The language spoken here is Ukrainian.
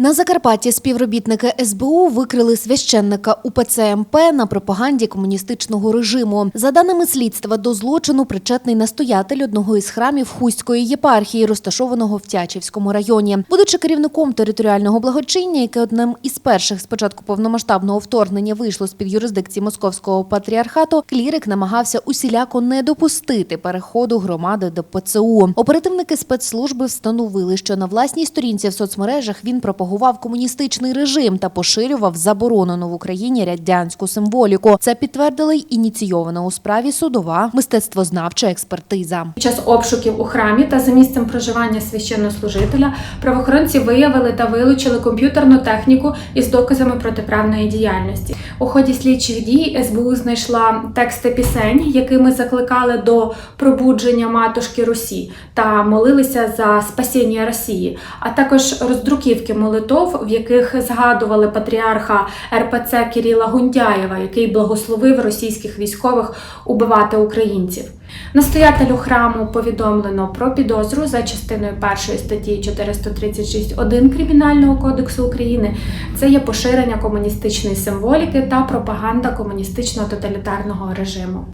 На Закарпатті співробітники СБУ викрили священника УПЦ МП на пропаганді комуністичного режиму. За даними слідства, до злочину причетний настоятель одного із храмів Хуської єпархії, розташованого в Тячівському районі. Будучи керівником територіального благочиння, яке одним із перших з початку повномасштабного вторгнення вийшло з під юрисдикції московського патріархату, клірик намагався усіляко не допустити переходу громади до ПЦУ. Оперативники спецслужби встановили, що на власній сторінці в соцмережах він пропагував комуністичний режим та поширював заборонену в Україні радянську символіку. Це підтвердила й ініційована у справі судова мистецтвознавча експертиза. Під час обшуків у храмі та за місцем проживання священнослужителя правоохоронці виявили та вилучили комп'ютерну техніку із доказами протиправної діяльності. У ході слідчих дій СБУ знайшла тексти пісень, якими закликали до пробудження матушки Русі та молилися за спасіння Росії, а також роздруківки молитов, в яких згадували патріарха РПЦ Кирила Гундяєва, який благословив російських військових убивати українців. Настоятелю храму повідомлено про підозру за частиною першої статті 436.1 Кримінального кодексу України. Це є поширення комуністичної символіки та пропаганда комуністичного тоталітарного режиму.